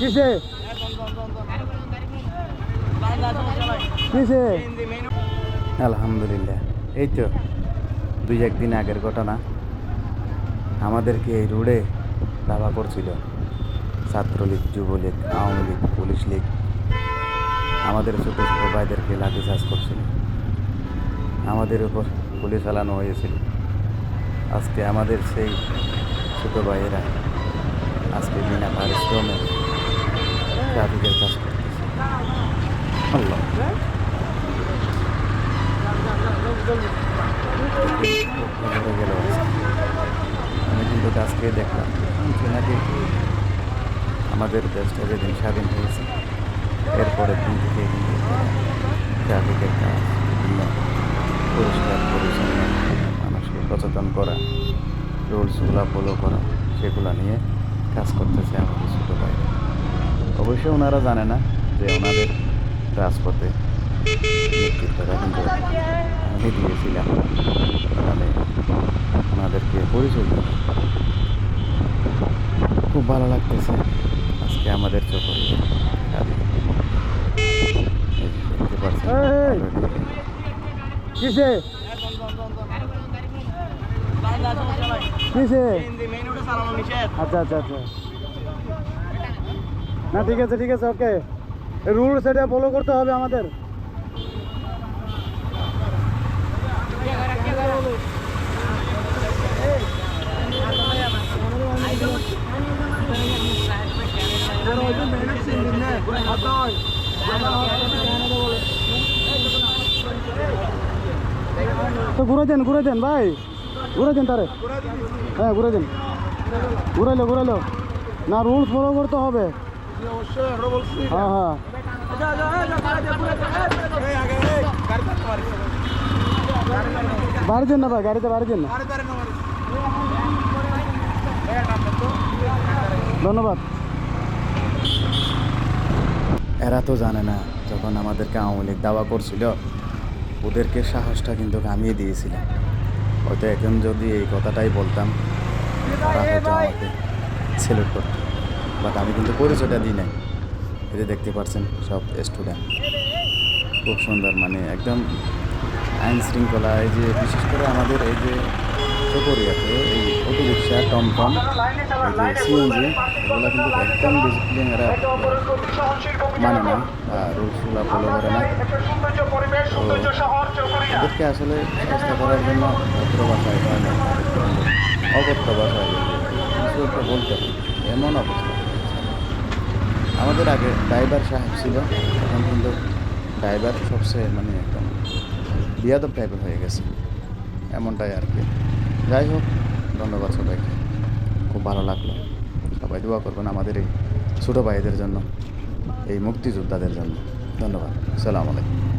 কিসে? কিসে? আলহামদুলিল্লাহ। এই তো, দুই একদিন আগের ঘটনা। আমাদেরকে এই রোডে দাবা করছিল। Chhatra League, Jubo League, Awami league, police league. আমাদের ছোট ছোট ভাইদেরকে লাঠিচার্জ করছিল। আমাদের উপর পুলিশ চালানো হয়েছিল। আজকে আমাদের সেই ছোট ভাইয়েরা আজকে বিনা পারিশ্রমে কাজ আমি কিন্তু আজকে দেখলাম। নাকি আমাদের দেশটা যেদিন স্বাধীন হয়েছে। এরপরে দিন থেকে কিন্তু ট্রাফিকের কাজ বিভিন্ন পরিষ্কার পরিচ্ছন্ন মানুষকে সচেতন করা রুলসগুলো ফলো করা, সেগুলো নিয়ে কাজ করতেছে আমাদের ছোটো ভাইরা অবশ্যই ওনারা জানে না যে ওনাদের রাজপথে নেতৃত্বটা কিন্তু আমি দিয়েছিলাম। তাহলে ওনাদেরকে পরিচয় দিই খুব ভালো লাগতেছে আজকে আমাদের চোখে দেখতে কিসে? আচ্ছা আচ্ছা আচ্ছা। না, ঠিক আছে ঠিক আছে ওকে রুল সেটা ফলো করতে হবে আমাদের। তো ঘুরে দেন ঘুরে দেন, ভাই। ঘুরে দেন তারে। হ্যাঁ ঘুরে দেন। ঘুরাইলো ঘুরাইলো। না রুলস ফলো করতে হবে। হ্যাঁ হ্যাঁ বাড়ি দেন না ভাই গাড়িতে বাড়ি দেন না ধন্যবাদ এরা তো জানে না যখন আমাদেরকে আওয়ামী লীগ দাওয়া করছিল ওদেরকে সাহসটা কিন্তু কামিয়ে দিয়েছিলাম হয়তো এখন যদি এই কথাটাই বলতাম তারা হয়তো আমাকে সেলুট করতো বাট আমি কিন্তু পরিচয়টা দিই নাই। যে দেখতে পাচ্ছেন সব স্টুডেন্ট খুব সুন্দর মানে একদম আইন শৃঙ্খলা, এই যে বিশেষ করে আমাদের এই যে চকরিয়াতে এই অটো রিক্সা টমটম সিএনজি এগুলো কিন্তু একদম ডিসিপ্লিন এরা মানে না রুলসগুলো ফলো করে না। তো এদেরকে আসলে চেষ্টা করার জন্য ভদ্র ভাষায় বা অকথ্য ভাষায় বলতে এমন অবস্থা। আমাদের আগে ড্রাইভার সাহেব ছিল, এখন কিন্তু ড্রাইভার সবচেয়ে মানে একদম বিয়াদব টাইপের হয়ে গেছে, এমনটাই আর কি। যাই হোক, ধন্যবাদ সবাইকে, খুব ভালো লাগল। সবাই দোয়া করবেন আমাদের এই ছোটো ভাইদের জন্য, এই মুক্তিযোদ্ধাদের জন্য। ধন্যবাদ, সালাম আলাইকুম।